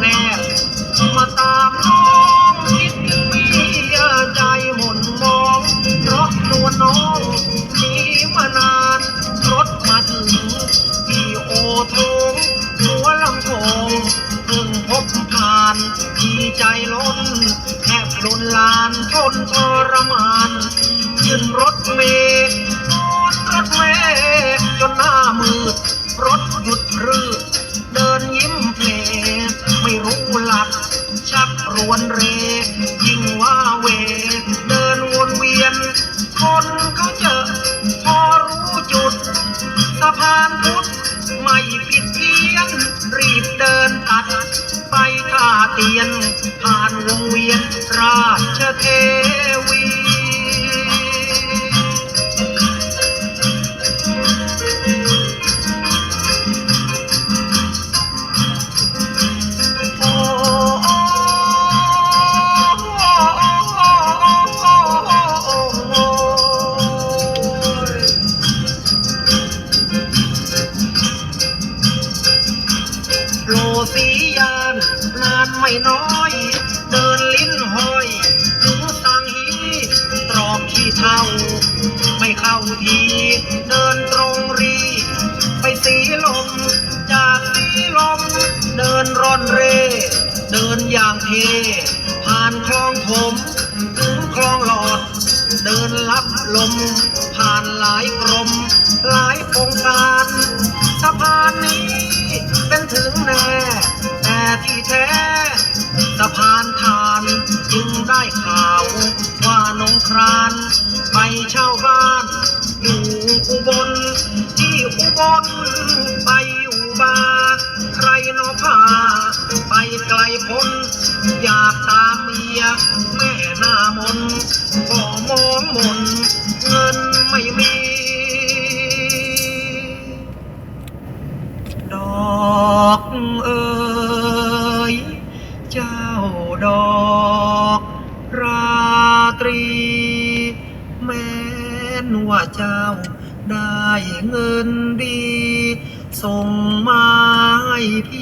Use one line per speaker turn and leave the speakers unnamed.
แน่มาตามน้องคิดถึงพี่เยอะใจหมุนมองเพราะตัวน้องมีมานานรถมาถึงที่โอทงหัวลำโพงเพิ่งพบผ่านดีใจล้นแทบล้นลานทนทรมานขึ้นรถเมล์รถเมล์จนหน้ามืดรถหยุดรือ สะพานพุทธไม่ผิดเพี้ยนรีบเดินตัด ไปท่าเตียน ผ่านวงเวียนราชเท ไม่น้อย เดินลิ้นห้อยถึงสังฮีตรอกขี้เท่า ไม่เข้าที เดินตรงรี ไปสีลม จากสีลม เดินร่อนเร่ เดินอย่างเท ผ่านคลองถมถึงคลองหลอด เดินลับลม ผ่านหลายกรม หลายโครงการสะพานนี้เป็นถึงแน่แต่ที่แท้ะพานทานจึงได้ข่าวว่าน้องครานไปเช่าบ้านอยู่อุบลที่อุบลไปอยู่บาใครเนอพาไปไกลพ้นอยากตามเมียแม่หน้ามนก็มองมน ดอกราตรี แม้นว่าเจ้าได้เงินดี ส่งมาให้พี่